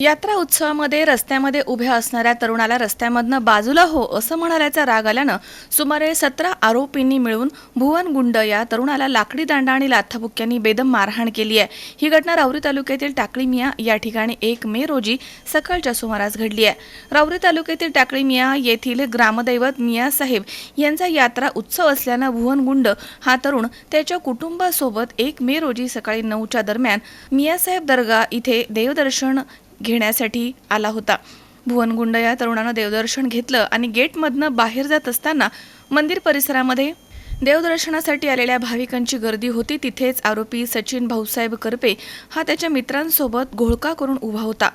यात्रा उत्सवामध्ये रस्त्यामध्ये उभ्या असणाऱ्या तरुणाला रस्त्यामधनं बाजूला हो असं म्हणाल्याचा राग आल्यानं सुमारे सतरा आरोपींनी मिळून भुवन गुंड या तरुणाला लाकडी दांडा आणि लाथाबुक्क्यांनी बेदम मारहाण केली आहे. ही घटना रावरी तालुक्यातील टाकळीमिया या ठिकाणी एक मे रोजी सकाळच्या सुमारास घडली आहे. रावरी तालुक्यातील टाकळीमिया येथील ग्रामदैवत मियासाहेब यांचा यात्रा उत्सव असल्यानं भुवन गुंड हा तरुण त्याच्या कुटुंबासोबत एक मे रोजी सकाळी नऊच्या दरम्यान मियासाहेब दर्गा इथे देवदर्शन घेण्यासाठी आला होता. भुवनगुंड या तरुणानं देवदर्शन घेतलं आणि गेटमधनं बाहेर जात असताना मंदिर परिसरामध्ये देवदर्शनासाठी आलेल्या भाविकांची गर्दी होती. तिथेच आरोपी सचिन भाऊसाहेब करपे हा त्याच्या मित्रांसोबत घोळका करून उभा होता.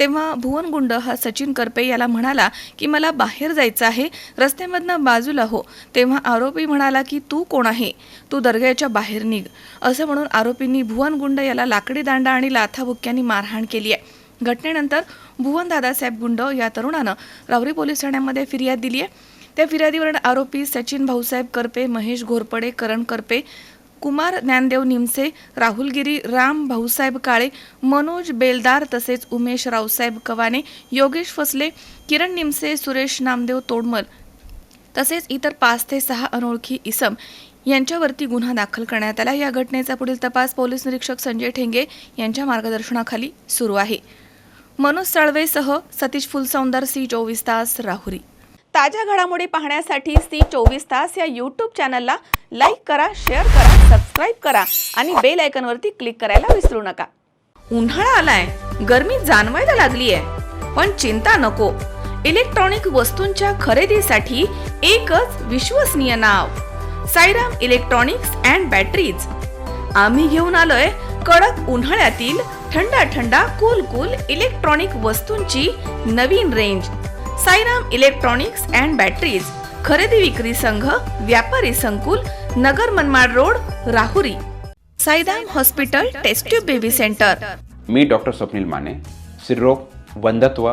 तेव्हा भुवनगुंड हा सचिन करपे याला म्हणाला की मला बाहेर जायचं आहे. रस्त्यामधनं बाजूला हो. तेव्हा आरोपी म्हणाला की तू कोण आहे? तू दर्ग्याच्या बाहेर निघ. असं म्हणून आरोपींनी भुवनगुंड याला लाकडी दांडा आणि लाथाबुक्यांनी मारहाण केली आहे. घटनेनंतर भुवन दादासाहेब गुंड या तरुणानं रावरी पोलीस ठाण्यामध्ये फिर्याद दिली आहे त्या फिर्यादीवरून आरोपी सचिन भाऊसाहेब करपे महेश घोरपडे करण करपे कुमार ज्ञानदेव निमसे राहुलगिरी राम भाऊसाहेब काळे मनोज बेलदार तसेच उमेश रावसाहेब कवाने योगेश फसले किरण निमसे सुरेश नामदेव तोडमल तसेच इतर पाच ते सहा अनोळखी इसम यांच्यावरती गुन्हा दाखल करण्यात आला. या घटनेचा पुढील तपास पोलीस निरीक्षक संजय ठेंगे यांच्या मार्गदर्शनाखाली सुरू आहे. मनोज साळवेसह सतीश फुलसौंदर सी चोवीस तास राहुरी. ताज्या घडामोडी पाहण्यासाठी सी चोवीस तास या यूट्यूब चॅनलला लाईक करा शेअर करा सबस्क्राईब करा आणि बेल आयकनवरती क्लिक करायला विसरू नका. उन्हाळा आलाय गर्मी जाणवायला लागली आहे पण चिंता नको. इलेक्ट्रॉनिक वस्तूंच्या खरेदीसाठी एकच विश्वसनीय नाव साईराम इलेक्ट्रॉनिक्स अँड बॅटरीज आम्ही घेऊन आलोय कडक उन्हाळ्यातील थंडा थंडा कूल कूल इलेक्ट्रॉनिक वस्तूंची नवीन range Sairam electronics and batteries खरेदी विक्री संघ व्यापारी संकुल नगर Manmad road Rahuri. Sairam hospital test tube baby centre मी डॉक्टर स्वप्नील माने सिरोग वंधत्व